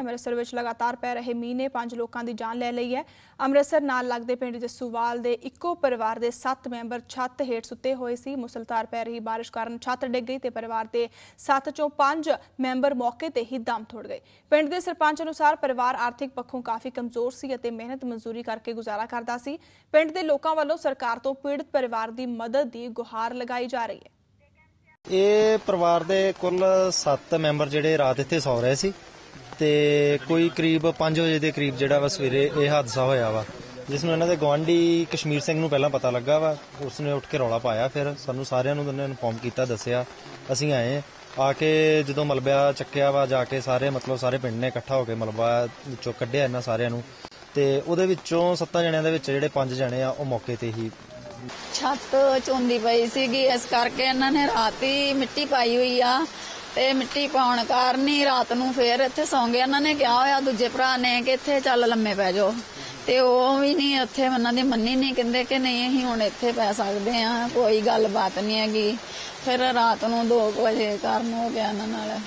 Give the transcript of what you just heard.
ਅੰਮ੍ਰਿਤਸਰ ਵਿੱਚ ਲਗਾਤਾਰ ਪੈ ਰਹੇ ਮੀਂਹ ਨੇ ਪੰਜ ਲੋਕਾਂ ਦੀ ਜਾਨ ਲੈ ਲਈ ਹੈ। ਅੰਮ੍ਰਿਤਸਰ ਨਾਲ ਲੱਗਦੇ ਪਿੰਡ ਜੱਸੂਵਾਲ ਦੇ ਇੱਕੋ ਪਰਿਵਾਰ ਦੇ 7 ਮੈਂਬਰ ਛੱਤ ਹੇਠ ਸੁੱਤੇ ਹੋਏ ਸੀ। ਮੁਸਲਧਾਰ ਪੈ ਰਹੀ ਬਾਰਿਸ਼ ਕਾਰਨ ਛੱਤ ਡਿੱਗ ਗਈ ਤੇ ਪਰਿਵਾਰ ਦੇ 7 ਚੋਂ 5 ਮੈਂਬਰ ਮੌਕੇ ਤੇ ਹੀ ਦਮ ਤੋੜ ਗਏ। ਪਿੰਡ ਦੇ ਸਰਪੰਚ ਅਨੁਸਾਰ ਪਰਿਵਾਰ ਆਰਥਿਕ ਪੱਖੋਂ ਕਾਫੀ ਕਮਜ਼ੋਰ ਸੀ ਅਤੇ ਮਿਹਨਤ ਮਜ਼ਦੂਰੀ ਕਰਕੇ ਗੁਜ਼ਾਰਾ ਕਰਦਾ ਸੀ। ਪਿੰਡ ਦੇ ਲੋਕਾਂ ਵੱਲੋਂ ਸਰਕਾਰ ਤੋਂ ਪੀੜਤ ਪਰਿਵਾਰ ਦੀ ਮਦਦ ਦੀ ਗੁਹਾਰ ਲਗਾਈ ਜਾ ਰਹੀ ਹੈ। ਇਹ ਪਰਿਵਾਰ ਦੇ ਕੁੱਲ 7 ਮੈਂਬਰ ਜਿਹੜੇ ਰਾਤ ਇੱਥੇ ਸੌ ਰਹੇ ਸੀ। ਤੇ ਕੋਈ ਕਰੀਬ 5 ਵਜੇ ਦੇ ਕਰੀਬ ਜਿਹੜਾ ਵਾ ਸਵੇਰੇ ਇਹ ਹਾਦਸਾ ਹੋਇਆ ਵਾ ਜਿਸ ਨੂੰ ਇਹਨਾਂ ਦੇ ਗਵਾਂਢੀ ਕਸ਼ਮੀਰ ਸਿੰਘ ਨੂੰ ਪਹਿਲਾਂ ਪਤਾ ਲੱਗਾ ਵਾ, ਉਸਨੇ ਉੱਠ ਕੇ ਰੌਲਾ ਪਾਇਆ, ਫਿਰ ਸਾਨੂੰ ਸਾਰਿਆਂ ਨੂੰ ਉਹਨੇ ਇਨਫੋਰਮ ਕੀਤਾ, ਦੱਸਿਆ, ਅਸੀਂ ਆਏ, ਆ ਕੇ ਜਦੋਂ ਮਲਬਾ ਚੱਕਿਆ ਵਾ, ਜਾ ਕੇ ਸਾਰੇ ਮਤਲਬ ਸਾਰੇ ਪਿੰਡ ਨੇ ਇਕੱਠਾ ਹੋ ਕੇ ਮਲਬਾ ਵਿੱਚੋਂ ਕੱਢਿਆ ਇਹਨਾਂ ਸਾਰਿਆਂ ਨੂੰ, ਤੇ ਉਹਦੇ ਵਿੱਚੋਂ 7 ਜਣਿਆਂ ਦੇ ਵਿੱਚ ਜਿਹੜੇ ਪੰਜ ਜਣੇ ਆ, ਉਹ ਮੌਕੇ ਤੇ ਹੀ ਛੱਤ ਚੋਂਦੀ ਪਈ ਸੀਗੀ, ਇਸ ਕਰਕੇ ਇਹਨਾਂ ਨੇ ਰਾਤੀ ਮਿੱਟੀ ਪਾਈ ਹੋਈ ਆ ਤੇ ਮਿੱਟੀ ਪਾਉਣ ਕਾਰਨ ਹੀ ਰਾਤ ਨੂੰ ਫੇਰ ਇੱਥੇ ਸੌਂ ਗਏ। ਇਹਨਾਂ ਨੇ ਕਿਹਾ ਹੋਇਆ, ਦੂਜੇ ਭਰਾ ਨੇ ਕਿ ਇੱਥੇ ਚੱਲ ਲੰਮੇ ਪੈ ਜਾਓ। ਤੇ ਉਹ ਵੀ ਨਹੀਂ, ਉੱਥੇ ਉਹਨਾਂ ਦੀ ਮੰਨੀ ਨਹੀਂ, ਕਹਿੰਦੇ ਕਿ ਨਹੀਂ, ਅਸੀਂ ਹੁਣ ਇੱਥੇ ਪੈ ਸਕਦੇ ਆ ਕੋਈ ਗੱਲਬਾਤ ਨਹੀਂ ਹੈਗੀ। ਫਿਰ ਰਾਤ ਨੂੰ 2 ਵਜੇ ਕਾਰਨ ਹੋ ਗਿਆ ਇਹਨਾਂ ਨਾਲ।